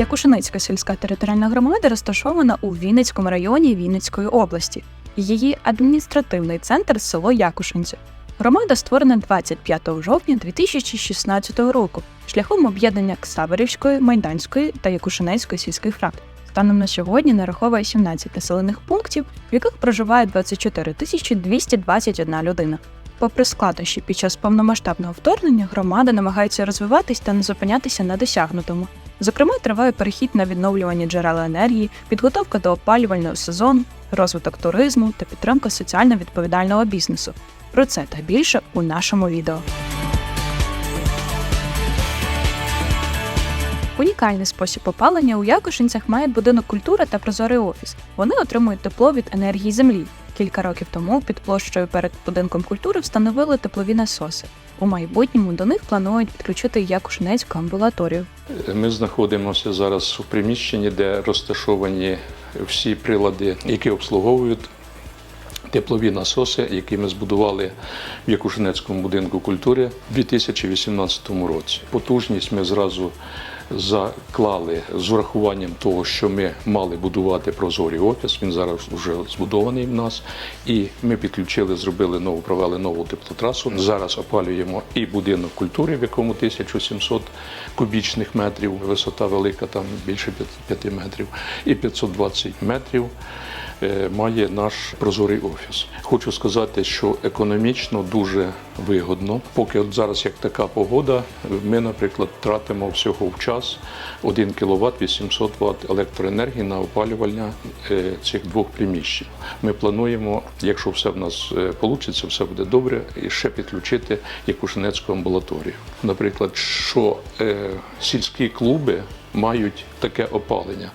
Якушиницька сільська територіальна громада розташована у Вінницькому районі Вінницької області. Її адміністративний центр село Якушинці. Громада створена 25 жовтня 2016 року шляхом об'єднання Ксаверівської, Майданської та Якушинецької сільських рад. Станом на сьогодні нараховує 17 населених пунктів, в яких проживає 24 тисячі 221 людина. Попри складнощі під час повномасштабного вторгнення, громада намагається розвиватись та не зупинятися на досягнутому. Зокрема, триває перехід на відновлювані джерела енергії, підготовка до опалювального сезону, розвиток туризму та підтримка соціально відповідального бізнесу. Про це та більше у нашому відео. Унікальний спосіб опалення у Якушинцях має будинок культури та прозорий офіс. Вони отримують тепло від енергії землі. Кілька років тому під площею перед будинком культури встановили теплові насоси. У майбутньому до них планують підключити Якушинецьку амбулаторію. Ми знаходимося зараз у приміщенні, де розташовані всі прилади, які обслуговують теплові насоси, які ми збудували в Якушинецькому будинку культури у 2018 році. Потужність ми зразу заклали з урахуванням того, що ми мали будувати прозорий офіс. Він зараз вже збудований в нас. І ми підключили, зробили нову, провели нову теплотрасу. Зараз опалюємо і будинок культури, в якому 1700 кубічних метрів, висота велика, там більше 5 метрів, і 520 метрів має наш прозорий офіс. Хочу сказати, що економічно дуже вигодно. Поки от зараз як така погода, ми, наприклад, тратимо всього в час 1 кВт 800 Вт електроенергії на опалювання е, цих двох приміщень. Ми плануємо, якщо все в нас вийде, все буде добре, і ще підключити Якушинецьку амбулаторію. Наприклад, що е, сільські клуби мають таке опалення.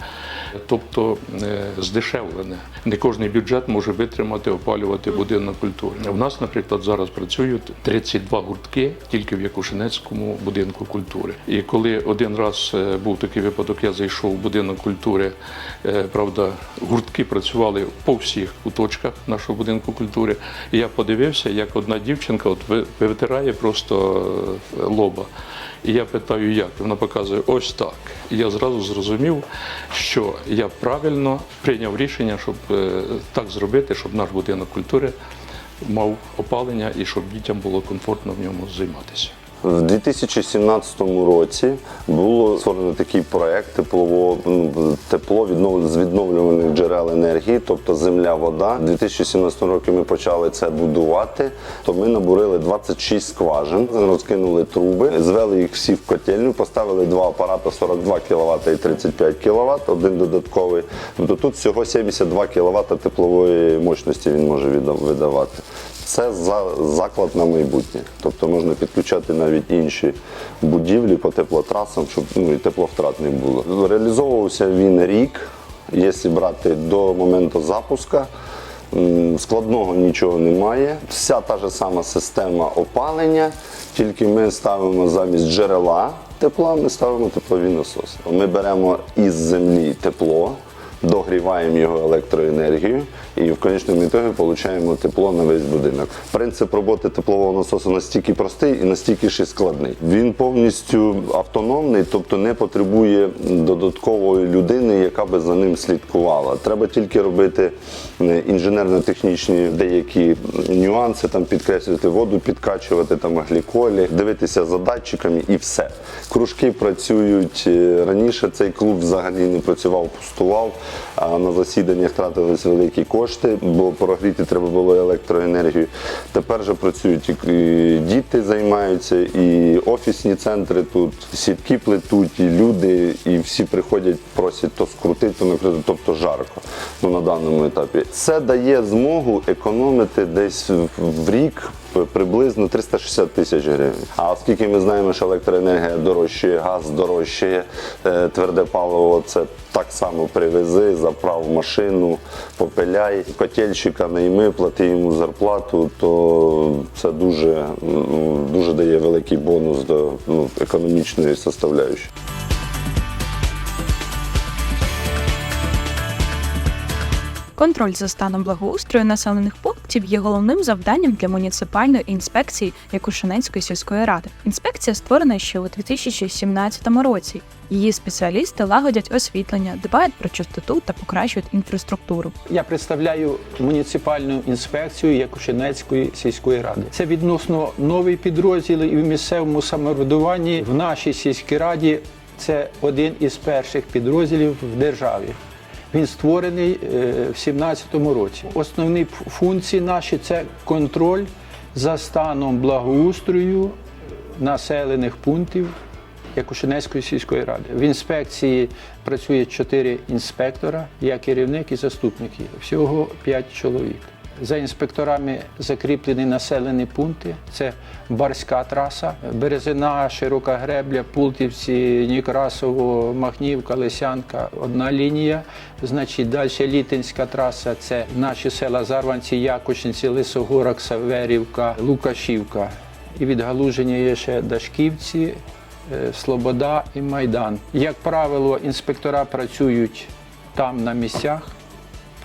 Тобто е, здешевлене. Не кожний бюджет може витримати опалювати будинок культури. У нас, наприклад, зараз працюють 32 гуртки тільки в Якушинецькому будинку культури. І коли один раз е, був такий випадок, я зайшов в будинок культури, е, правда, гуртки працювали по всіх куточках нашого будинку культури. І я подивився, як одна дівчинка от витирає просто лоба. І я питаю, як? Вона показує ось так. І я зразу зрозумів, що я правильно прийняв рішення, щоб е, так зробити, щоб наш будинок культури мав опалення і щоб дітям було комфортно в ньому займатися. В 2017 році було створено такий проект теплово тепло віднов- з відновлюваних джерел енергії, тобто земля, вода. У 2017 році ми почали це будувати. То ми набурили 26 скважин, розкинули труби, звели їх всі в котельню, поставили два апарати 42 кВт і 35 кВт, один додатковий. Тобто тут всього 72 кВт теплової мощності він може видавати. Це за заклад на майбутнє. Тобто можна підключати навіть інші будівлі по теплотрасам, щоб ну, і тепловтрат не було. Реалізовувався він рік, якщо брати до моменту запуска. Складного нічого немає. Вся та ж сама система опалення, тільки ми ставимо замість джерела тепла, ми ставимо теплові насоси. Ми беремо із землі тепло, догріваємо його електроенергією і в конечному ітогі отримуємо тепло на весь будинок. Принцип роботи теплового насосу настільки простий і настільки ще складний. Він повністю автономний, тобто не потребує додаткової людини, яка би за ним слідкувала. Треба тільки робити е, інженерно-технічні деякі нюанси, там підкреслювати воду, підкачувати там гліколі, дивитися за датчиками і все. Кружки працюють е, раніше. Цей клуб взагалі не працював, пустував. А на засіданнях тратились великі кошти, бо прогріти треба було електроенергію. Тепер же працюють і діти займаються, і офісні центри тут, сітки плетуть, і люди, і всі приходять, просять то скрутити, то накрити, тобто жарко ну, на даному етапі. Це дає змогу економити десь в рік приблизно 360 тисяч гривень. А оскільки ми знаємо, що електроенергія дорожчає, газ дорожчає, е, тверде паливо це так само привези, заправ машину, попиляй, котельщика найми, плати йому зарплату, то це дуже, дуже дає великий бонус до ну, економічної составляючої. Контроль за станом благоустрою населених пунктів є головним завданням для муніципальної інспекції Якушинецької сільської ради. Інспекція створена ще у 2017 році. Її спеціалісти лагодять освітлення, дбають про чистоту та покращують інфраструктуру. Я представляю муніципальну інспекцію Якушинецької сільської ради. Це відносно новий підрозділ і в місцевому самоврядуванні в нашій сільській раді. Це один із перших підрозділів в державі. Він створений е, в 2017 році. Основні функції наші це контроль за станом благоустрою населених пунктів Якушинецької сільської ради. В інспекції працює чотири інспектора, я керівник і заступники. Всього п'ять чоловік. За інспекторами закріплені населені пункти. Це Барська траса, Березина, Широка Гребля, Пултівці, Некрасово, Махнівка, Лисянка. Одна лінія. Значить, далі Літинська траса це наші села Зарванці, Якушинці, Лисогорок, Саверівка, Лукашівка. І відгалуження є ще Дашківці, е, Слобода і Майдан. Як правило, інспектора працюють там на місцях,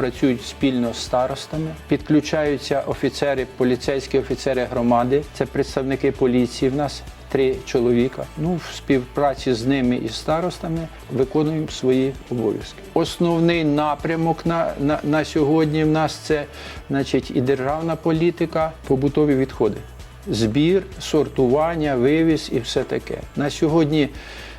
працюють спільно з старостами, підключаються офіцери, поліцейські офіцери громади, це представники поліції. В нас три чоловіка. Ну, в співпраці з ними і старостами виконуємо свої обов'язки. Основний напрямок на, на, на сьогодні в нас це значить, і державна політика, побутові відходи збір, сортування, вивіз і все таке. На сьогодні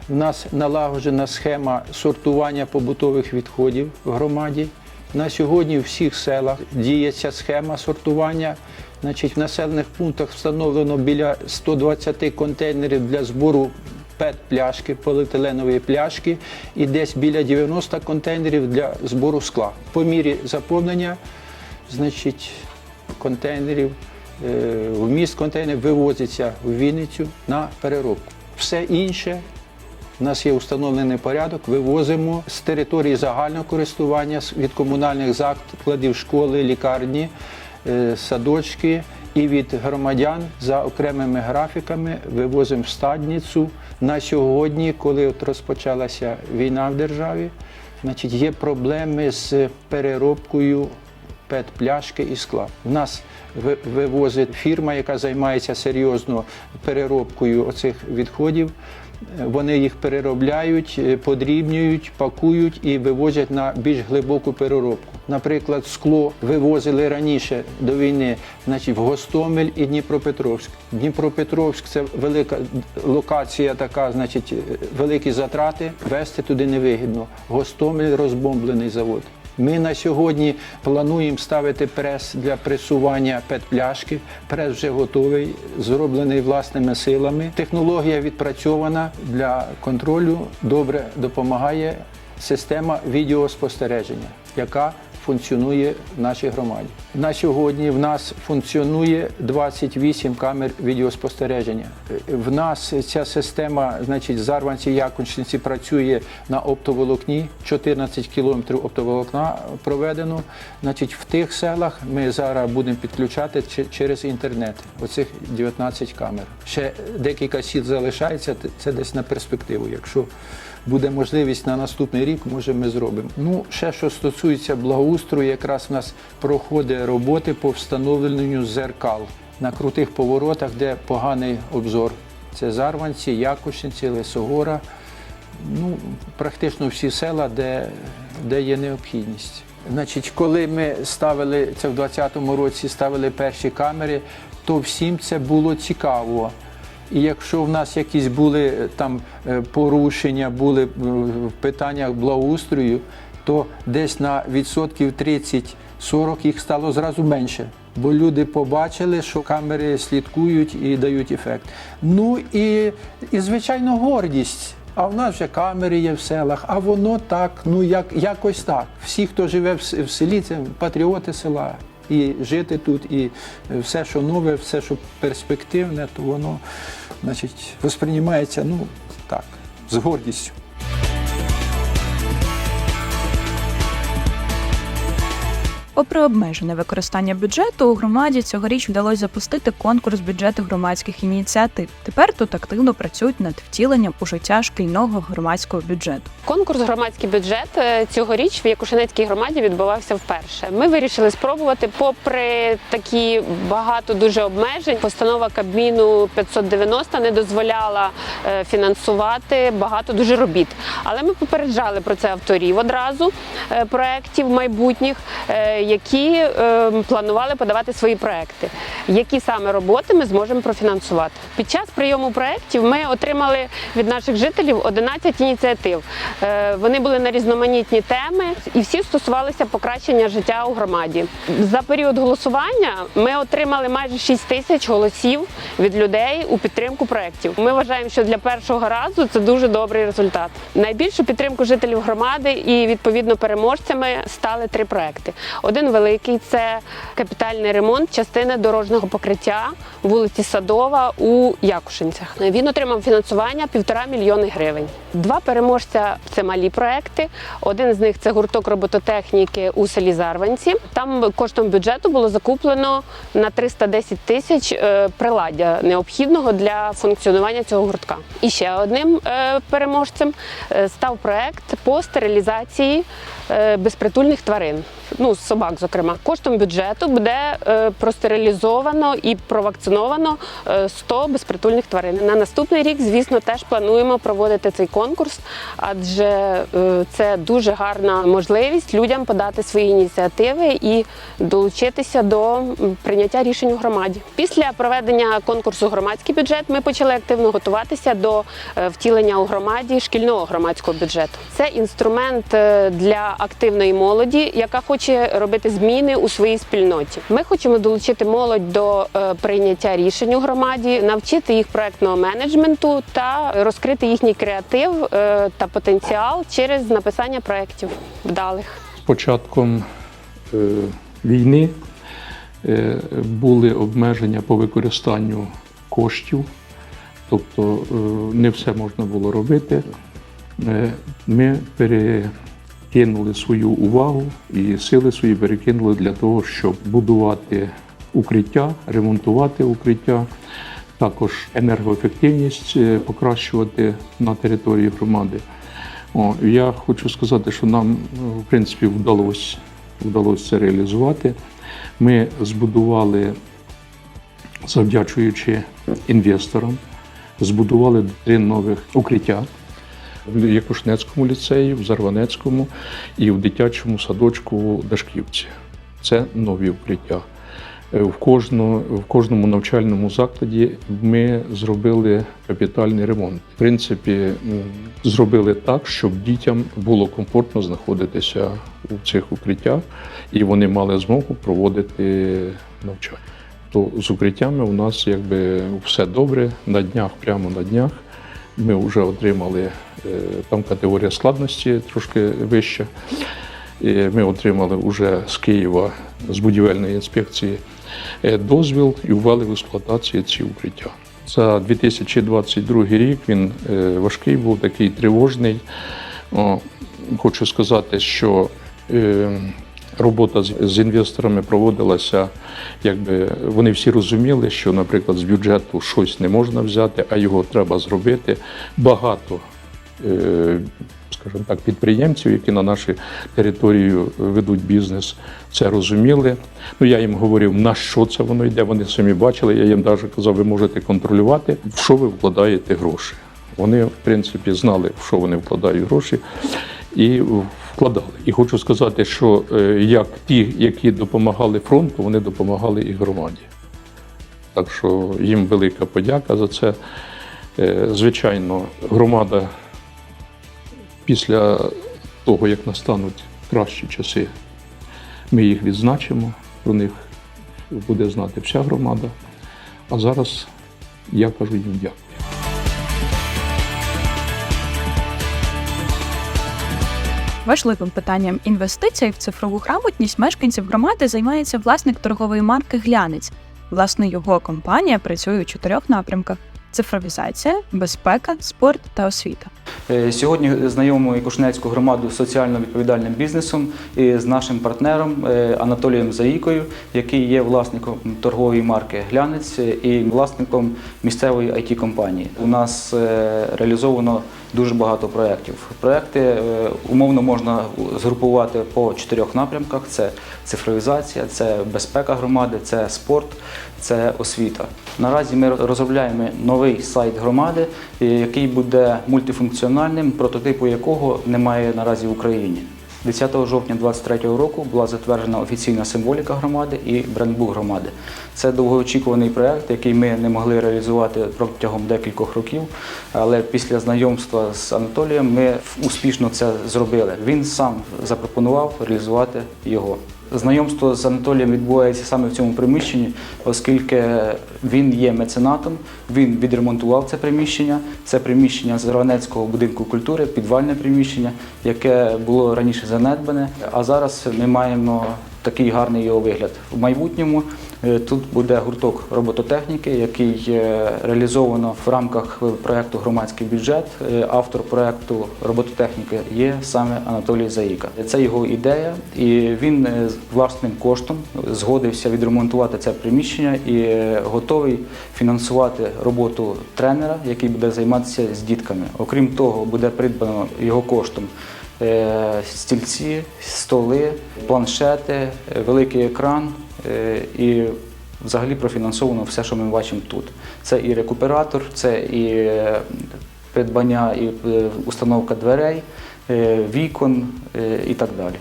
в нас налагоджена схема сортування побутових відходів в громаді. На сьогодні в всіх селах діє ця схема сортування. Значить, в населених пунктах встановлено біля 120 контейнерів для збору ПЕТ-пляшки, поліетиленової пляшки і десь біля 90 контейнерів для збору скла. По мірі заповнення, значить, контейнерів, е, вміст контейнерів вивозиться в Вінницю на переробку. Все інше у нас є установлений порядок, вивозимо з території загального користування від комунальних закладів, школи, лікарні, е, садочки і від громадян за окремими графіками вивозимо в стадницю. На сьогодні, коли от розпочалася війна в державі, значить, є проблеми з переробкою пет-пляшки і скла. В нас вивозить фірма, яка займається серйозно переробкою оцих відходів. Вони їх переробляють, е, подрібнюють, пакують і вивозять на більш глибоку переробку. Наприклад, скло вивозили раніше до війни, значить, в Гостомель і Дніпропетровськ. Дніпропетровськ це велика локація, така, значить, е, великі затрати. Вести туди невигідно. Гостомель розбомблений завод. Ми на сьогодні плануємо ставити прес для пресування пет-пляшки. Прес вже готовий, зроблений власними силами. Технологія відпрацьована для контролю. Добре допомагає система відеоспостереження, яка функціонує в нашій громаді. На сьогодні в нас функціонує 28 камер відеоспостереження. В нас ця система, значить, Зарванці Якунчинці працює на оптоволокні. 14 кілометрів оптоволокна проведено. Значить, в тих селах ми зараз будемо підключати через інтернет. Оцих 19 камер. Ще декілька сіл залишається. Це десь на перспективу. Якщо буде можливість на наступний рік, може ми зробимо. Ну, ще що стосується благоустрою, якраз в нас проходить роботи по встановленню зеркал на крутих поворотах, де поганий обзор. Це Зарванці, Якушинці, Лисогора. Ну, практично всі села, де, де є необхідність. Значить, коли ми ставили це в 2020 році, ставили перші камери, то всім це було цікаво. І якщо в нас якісь були е, там е, порушення, були е, в питаннях благоустрою, то десь на відсотків 30-40 їх стало зразу менше. Бо люди побачили, що камери слідкують і дають ефект. Ну і, і звичайно, гордість. А в нас вже камери є в селах, а воно так, ну як, якось так. Всі, хто живе в селі, це патріоти села. І жити тут, і все, що нове, все, що перспективне, то воно значить, восприймається ну, так, з гордістю. Попри обмежене використання бюджету, у громаді цьогоріч вдалося запустити конкурс бюджету громадських ініціатив. Тепер тут активно працюють над втіленням у життя шкільного громадського бюджету. Конкурс громадський бюджет е, цьогоріч в Якушинецькій громаді відбувався вперше. Ми вирішили спробувати, попри такі багато дуже обмежень. Постанова Кабміну 590 не дозволяла е, фінансувати багато дуже робіт. Але ми попереджали про це авторів одразу е, проєктів майбутніх, які е, планували подавати свої проекти. Які саме роботи ми зможемо профінансувати? Під час прийому проєктів ми отримали від наших жителів 11 ініціатив. Е, Вони були на різноманітні теми і всі стосувалися покращення життя у громаді. За період голосування ми отримали майже 6 тисяч голосів від людей у підтримку проєктів. Ми вважаємо, що для першого разу це дуже добрий результат. Найбільшу підтримку жителів громади і відповідно переможцями стали три проекти. Один великий це капітальний ремонт частини дорожнього покриття вулиці Садова у Якушинцях. Він отримав фінансування півтора мільйони гривень. Два переможця це малі проекти. Один з них це гурток робототехніки у селі Зарванці. Там коштом бюджету було закуплено на 310 тисяч е, приладдя необхідного для функціонування цього гуртка. І ще одним е, переможцем е, став проект по стерилізації безпритульних тварин, ну собак, зокрема. Коштом бюджету буде е, простерилізовано і провакциновано е, 100 безпритульних тварин. На наступний рік, звісно, теж плануємо проводити цей конкурс, адже е, це дуже гарна можливість людям подати свої ініціативи і долучитися до прийняття рішень у громаді. Після проведення конкурсу громадський бюджет ми почали активно готуватися до е, втілення у громаді шкільного громадського бюджету. Це інструмент е, для активної молоді, яка хоче робити зміни у своїй спільноті. Ми хочемо долучити молодь до е, прийняття рішень у громаді, навчити їх проектного менеджменту та розкрити їхній креатив е, та потенціал через написання проєктів вдалих. Початком е, війни були обмеження по використанню коштів, тобто не все можна було робити. Ми перекинули свою увагу і сили свої перекинули для того, щоб будувати укриття, ремонтувати укриття, також енергоефективність е, покращувати на території громади. О, я хочу сказати, що нам е, в принципі вдалося, вдалося це реалізувати. Ми збудували, завдячуючи інвесторам, збудували три нових укриття в Якушнецькому ліцеї, в Зарванецькому і в дитячому садочку в Дашківці. Це нові укриття. Е, В, кожну, в кожному навчальному закладі ми зробили капітальний ремонт. В принципі, зробили так, щоб дітям було комфортно знаходитися у цих укриттях, і вони мали змогу проводити навчання. То з укриттями у нас якби все добре. На днях, прямо на днях, ми вже отримали е, там категорія складності трошки вища. І Ми отримали вже з Києва з будівельної інспекції е, дозвіл і ввели в експлуатацію ці укриття. За 2022 рік він е, важкий був такий тривожний. Хочу сказати, що робота з, інвесторами проводилася, якби вони всі розуміли, що, наприклад, з бюджету щось не можна взяти, а його треба зробити. Багато е, скажімо так, підприємців, які на нашу територію ведуть бізнес, це розуміли. Ну я їм говорив, на що це воно йде. Вони самі бачили. Я їм навіть казав, ви можете контролювати, в що ви вкладаєте гроші. Вони, в принципі, знали, в що вони вкладають гроші, і вкладали. І хочу сказати, що е, як ті, які допомагали фронту, вони допомагали і громаді. Так що їм велика подяка за це. Е, Звичайно, громада після того, як настануть кращі часи, ми їх відзначимо, про них буде знати вся громада. А зараз я кажу їм дякую. Важливим питанням інвестицій в цифрову грамотність мешканців громади займається власник торгової марки Глянець. Власне, його компанія працює у чотирьох напрямках: цифровізація, безпека, спорт та освіта. Е, Сьогодні знайомимо Якушнецьку громаду з соціально відповідальним бізнесом і з нашим партнером е, Анатолієм Заїкою, який є власником торгової марки Глянець і власником місцевої it компанії У нас е, реалізовано дуже багато проєктів. Проєкти е, умовно можна згрупувати по чотирьох напрямках: це цифровізація, це безпека громади, це спорт, це освіта. Наразі ми розробляємо новий сайт громади, е, який буде мультифункціональним, прототипу якого немає наразі в Україні. 10 жовтня 2023 року була затверджена офіційна символіка громади і брендбук громади. Це довгоочікуваний проєкт, який ми не могли реалізувати протягом декількох років. Але після знайомства з Анатолієм ми успішно це зробили. Він сам запропонував реалізувати його. Знайомство з Анатолієм відбувається саме в цьому приміщенні, оскільки він є меценатом, він відремонтував це приміщення. Це приміщення з Равнецького будинку культури, підвальне приміщення, яке було раніше занедбане. А зараз ми маємо такий гарний його вигляд. В майбутньому тут буде гурток робототехніки, який е, реалізовано в рамках проєкту Громадський бюджет. Е, Автор проєкту робототехніки є саме Анатолій Заїка. Це його ідея, і він е, власним коштом згодився відремонтувати це приміщення і е, готовий фінансувати роботу тренера, який буде займатися з дітками. Окрім того, буде придбано його коштом е, стільці, столи, планшети, е, великий екран е, і взагалі профінансовано все, що ми бачимо тут. Це і рекуператор, це і е, придбання і е, установка дверей, е, вікон е, і так далі.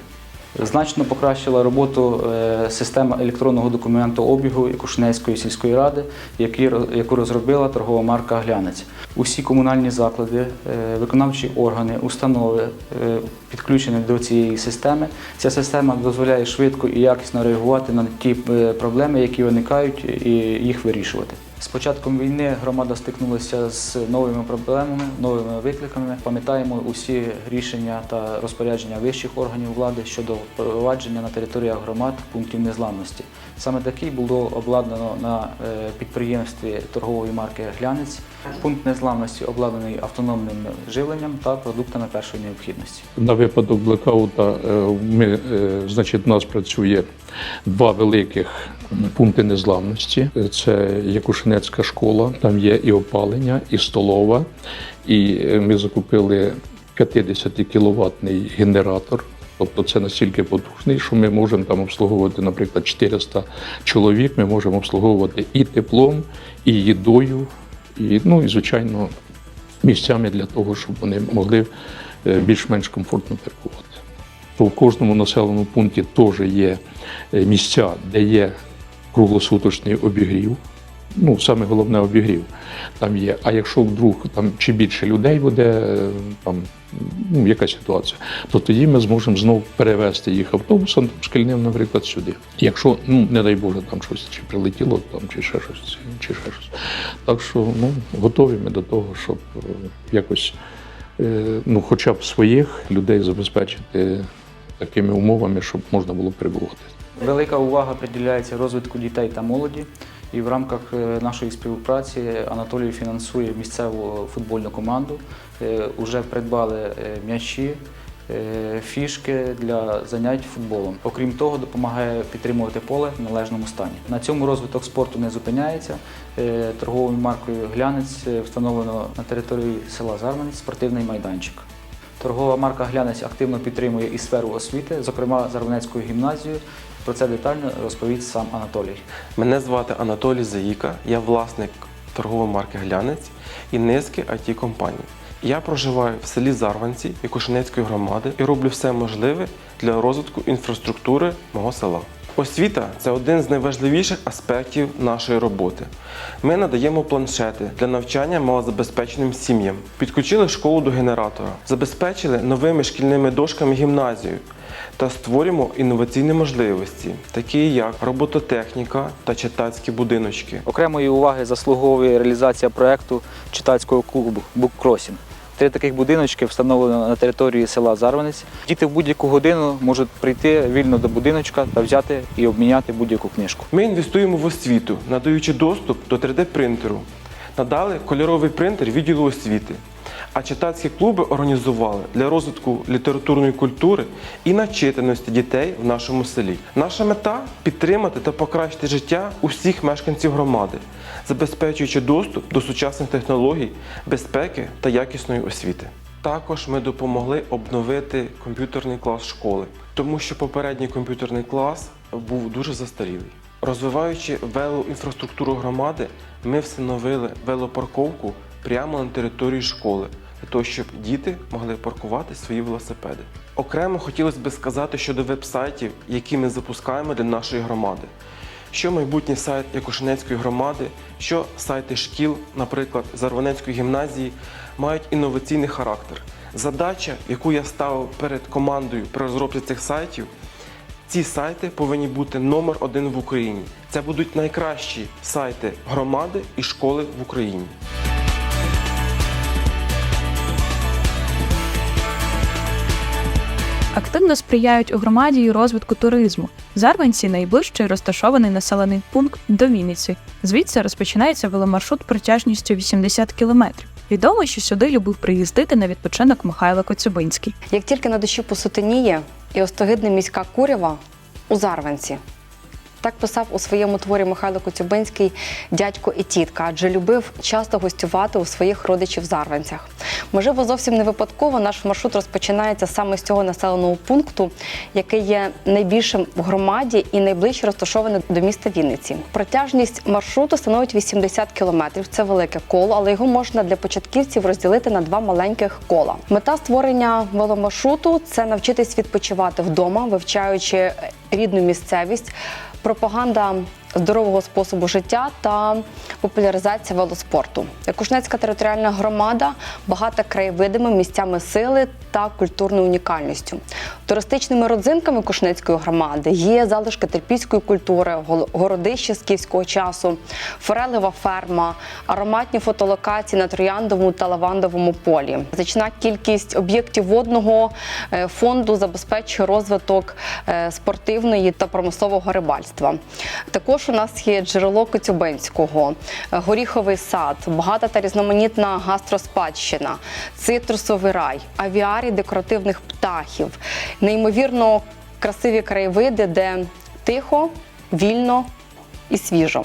Значно покращила роботу е, система електронного документообігу Кушнецької сільської ради, яку розробила торгова марка Глянець. Усі комунальні заклади, е, виконавчі органи, установи е, підключені до цієї системи. Ця система дозволяє швидко і якісно реагувати на ті проблеми, які виникають, і їх вирішувати. З початком війни громада стикнулася з новими проблемами, новими викликами. Пам'ятаємо усі рішення та розпорядження вищих органів влади щодо впровадження на територіях громад пунктів незламності. Саме такий було обладнано на е, підприємстві торгової марки Глянець. Пункт незламності обладнаний автономним живленням та продуктами першої необхідності. На випадок блекаута е, ми, е, значить, у нас працює два великих пункти незламності. Це Якушинецька школа, там є і опалення, і столова. І е, ми закупили 50 кіловатний генератор. Тобто це настільки потужний, що ми можемо там обслуговувати, наприклад, 400 чоловік. Ми можемо обслуговувати і теплом, і їдою, і, ну, і звичайно, місцями для того, щоб вони могли е, більш-менш комфортно перебувати. То в кожному населеному пункті теж є е, місця, де є круглосуточний обігрів. Ну, саме головне обігрів там є. А якщо вдруг там чи більше людей буде там ну, якась ситуація, то тоді ми зможемо знову перевезти їх автобусом там, шкільним, наприклад, сюди. Якщо, ну не дай Боже, там щось чи прилетіло, там чи ще щось, чи ще щось. Так що ну, готові ми до того, щоб е, якось е, ну, хоча б своїх людей забезпечити такими умовами, щоб можна було перебувати. Велика увага приділяється розвитку дітей та молоді. І в рамках е, нашої співпраці Анатолій фінансує місцеву футбольну команду. Е, Уже придбали е, м'ячі, фішки для занять футболом. Окрім того, допомагає підтримувати поле в належному стані. На цьому розвиток спорту не зупиняється. Торговою маркою Глянець встановлено на території села Зарманець спортивний майданчик. Торгова марка Глянець активно підтримує і сферу освіти, зокрема Зарванецькою гімназію. Про це детально розповість сам Анатолій. Мене звати Анатолій Заїка, я власник торгової марки Глянець і низки it компаній. Я проживаю в селі Зарванці Якушинецької громади і роблю все можливе для розвитку інфраструктури мого села. Освіта це один з найважливіших аспектів нашої роботи. Ми надаємо планшети для навчання малозабезпеченим сім'ям, підключили школу до генератора, забезпечили новими шкільними дошками гімназію та створюємо інноваційні можливості, такі як робототехніка та читацькі будиночки. Окремої уваги заслуговує реалізація проекту читацького клубу Буккросінг. Три таких будиночки встановлено на території села Зарванець. Діти в будь-яку годину можуть прийти вільно до будиночка та взяти і обміняти будь-яку книжку. Ми інвестуємо в освіту, надаючи доступ до 3D-принтеру надали кольоровий принтер відділу освіти. А читацькі клуби організували для розвитку літературної культури і начитаності дітей в нашому селі. Наша мета підтримати та покращити життя усіх мешканців громади, забезпечуючи доступ до сучасних технологій, безпеки та якісної освіти. Також ми допомогли обновити комп'ютерний клас школи, тому що попередній комп'ютерний клас був дуже застарілий. Розвиваючи велоінфраструктуру громади, ми встановили велопарковку прямо на території школи, для того, щоб діти могли паркувати свої велосипеди. Окремо хотілося б сказати щодо веб-сайтів, які ми запускаємо для нашої громади. Що майбутній сайт Якушинецької громади, що сайти шкіл, наприклад, Зарванецької гімназії, мають інноваційний характер. Задача, яку я ставив перед командою при розробці цих сайтів, ці сайти повинні бути номер один в Україні. Це будуть найкращі сайти громади і школи в Україні. Активно сприяють у громаді і розвитку туризму. Зарванці найближчий розташований населений пункт до Вінниці. Звідси розпочинається веломаршрут протяжністю 80 кілометрів. Відомо, що сюди любив приїздити на відпочинок Михайло Коцюбинський. Як тільки на душі посутеніє і остогидне міська курява у Зарванці. Так писав у своєму творі Михайло Коцюбинський дядько і тітка, адже любив часто гостювати у своїх родичів зарванцях. Можливо, зовсім не випадково наш маршрут розпочинається саме з цього населеного пункту, який є найбільшим в громаді і найближче розташований до міста Вінниці. Протяжність маршруту становить 80 кілометрів. Це велике коло, але його можна для початківців розділити на два маленьких кола. Мета створення веломаршруту це навчитись відпочивати вдома, вивчаючи рідну місцевість, пропаганда здорового способу життя та популяризація велоспорту. Якушнецька територіальна громада багата краєвидами, місцями сили та культурною унікальністю. Туристичними родзинками Кушнецької громади є залишки терпільської культури, городище з київського часу, форелева ферма, ароматні фотолокації на трояндовому та лавандовому полі. Значна кількість об'єктів водного е, фонду забезпечує розвиток е, спортивної та промислового рибальства. Також у нас є джерело Коцюбинського, е, горіховий сад, багата та різноманітна гастроспадщина, цитрусовий рай, авіарій декоративних птахів, неймовірно красиві краєвиди, де тихо, вільно і свіжо.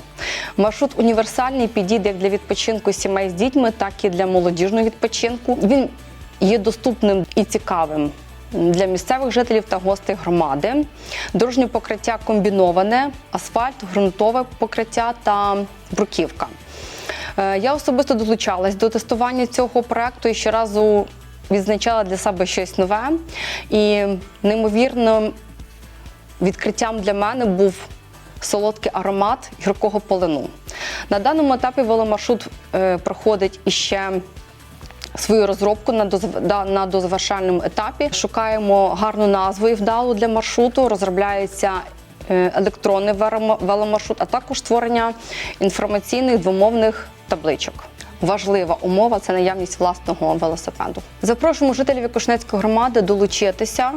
Маршрут універсальний підійде як для відпочинку сімей з дітьми, так і для молодіжного відпочинку. Він є доступним і цікавим. Для місцевих жителів та гостей громади дорожнє покриття комбіноване, асфальт, ґрунтове покриття та бруківка. Е, Я особисто долучалась до тестування цього проекту і щоразу відзначала для себе щось нове. І неймовірним відкриттям для мене був солодкий аромат гіркого полину. На даному етапі веломаршрут е, проходить іще свою розробку на дозв- на дозавершальному етапі. Шукаємо гарну назву і вдалу для маршруту. Розробляється е, електронний веломаршрут, а також створення інформаційних двомовних табличок. Важлива умова це наявність власного велосипеду. Запрошуємо жителів Якушнецької громади долучитися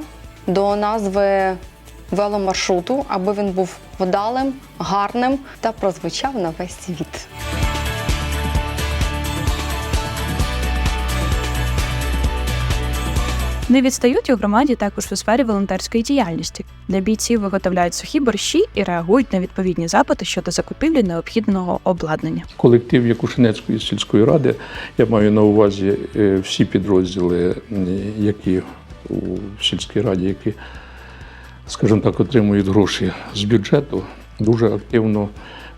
до назви веломаршруту, аби він був вдалим, гарним та прозвучав на весь світ. Не відстають у громаді також у сфері волонтерської діяльності. Для бійців виготовляють сухі борщі і реагують на відповідні запити щодо закупівлі необхідного обладнання. Колектив Якушинецької сільської ради, я маю на увазі е, всі підрозділи, які у сільській раді, які, скажімо так, отримують гроші з бюджету, дуже активно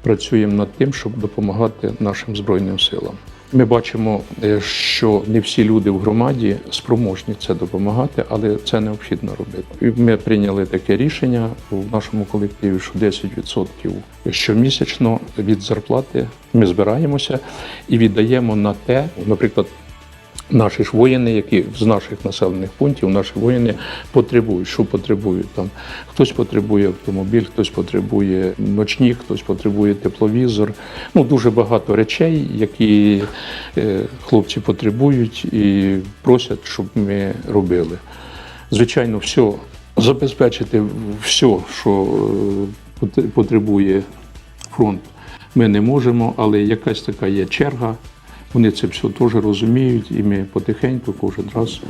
працюємо над тим, щоб допомагати нашим Збройним силам. Ми бачимо, е, що не всі люди в громаді спроможні це допомагати, але це необхідно робити. Ми прийняли таке рішення в нашому колективі, що 10% щомісячно від зарплати ми збираємося і віддаємо на те, наприклад. Наші ж воїни, які з наших населених пунктів, наші воїни потребують, що потребують там. Хтось потребує автомобіль, хтось потребує ночник, хтось потребує тепловізор. Ну дуже багато речей, які е, хлопці потребують і просять, щоб ми робили. Звичайно, все забезпечити все, що е, потребує фронт. ми не можемо, але якась така є черга. Вони це все теж розуміють, і ми потихеньку кожен раз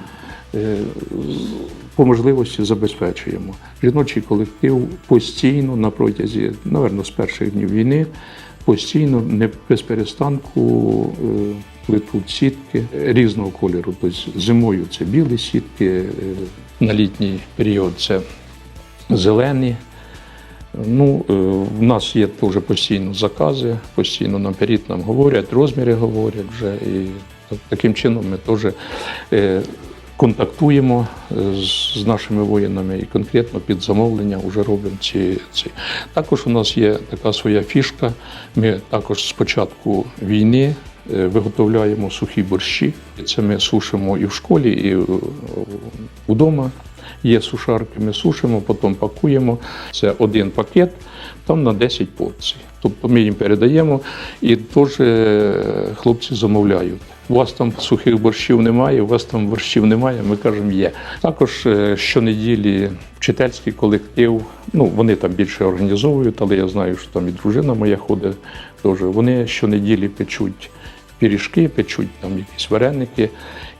е, по можливості забезпечуємо. Жіночий колектив постійно на протязі, напевно, з перших днів війни, постійно не без перестанку е, плетуть сітки різного кольору. Тобто зимою це білі сітки, е, на літній період це зелені. Ну, е, в нас є теж постійно закази, постійно наперед нам говорять, розміри говорять вже. І таким чином ми теж е, контактуємо е, з, нашими воїнами і конкретно під замовлення вже робимо ці, ці. Також у нас є така своя фішка. Ми також з початку війни виготовляємо сухі борщі. Це ми сушимо і в школі, і вдома. Є сушарки, ми сушимо, потім пакуємо. Це один пакет, там на 10 порцій. Тобто ми їм передаємо і теж е, хлопці замовляють. У вас там сухих борщів немає, у вас там борщів немає, ми кажемо, є. Також е, щонеділі вчительський колектив, ну вони там більше організовують, але я знаю, що там і дружина моя ходить теж. Вони щонеділі печуть пиріжки, печуть там якісь вареники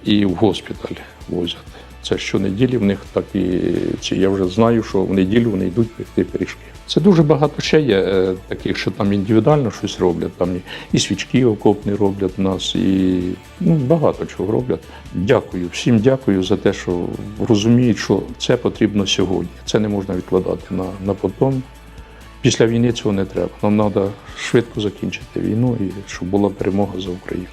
і в госпіталь возять. Це щонеділі в них так і ці. Я вже знаю, що в неділю вони йдуть пекти пиріжки. Це дуже багато ще є е, таких, що там індивідуально щось роблять. Там і, свічки окопні роблять у нас, і ну, багато чого роблять. Дякую, всім дякую за те, що розуміють, що це потрібно сьогодні. Це не можна відкладати на, на потом. Після війни цього не треба. Нам треба швидко закінчити війну і щоб була перемога за Україну.